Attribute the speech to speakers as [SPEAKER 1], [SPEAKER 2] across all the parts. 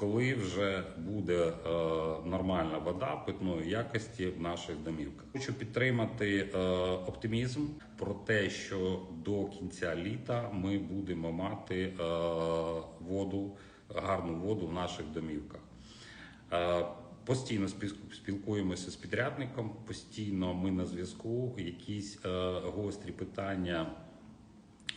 [SPEAKER 1] коли вже буде е, нормальна вода питної якості в наших домівках. Хочу підтримати е, оптимізм про те, що до кінця літа ми будемо мати е, воду, гарну воду в наших домівках. Постійно спіл- спілкуємося з підрядником, постійно ми на зв'язку. Якісь гострі питання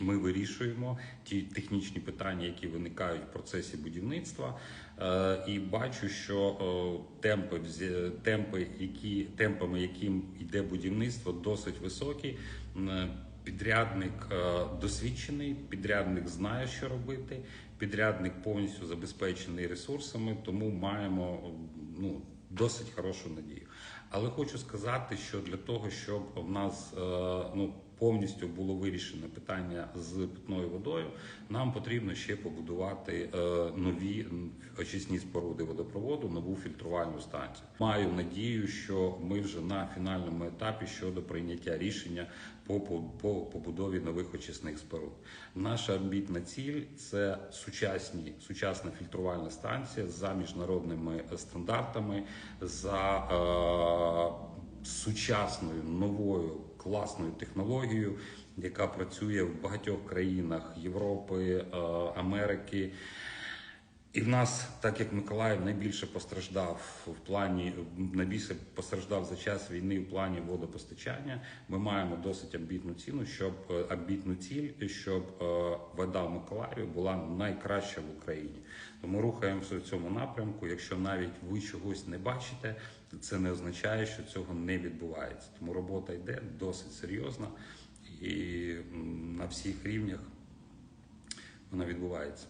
[SPEAKER 1] ми вирішуємо ті технічні питання, які виникають в процесі будівництва. Е, і бачу, що е, темпи, темпи, які темпами, яким йде будівництво, досить високі. Підрядник е, досвідчений, підрядник знає, що робити. Підрядник повністю забезпечений ресурсами, тому маємо ну досить хорошу надію. Але хочу сказати, що для того, щоб в нас е, ну повністю було вирішено питання з питною водою, нам потрібно ще побудувати е, нові очисні споруди водопроводу, нову фільтрувальну станцію. Маю надію, що ми вже на фінальному етапі щодо прийняття рішення по, по, по побудові нових очисних споруд. Наша амбітна ціль це сучасні сучасна фільтрувальна станція за міжнародними стандартами, за е, сучасною новою класною технологією, яка працює в багатьох країнах Європи, е, Америки. І в нас, так як Миколаїв найбільше постраждав в плані, найбільше постраждав за час війни в плані водопостачання. Ми маємо досить амбітну ціну, щоб е, амбітну ціль, щоб е, вода в Миколаєві була найкраща в Україні. Тому рухаємося в цьому напрямку. Якщо навіть ви чогось не бачите, це не означає, що цього не відбувається. Тому робота йде досить серйозна і на всіх рівнях вона відбувається.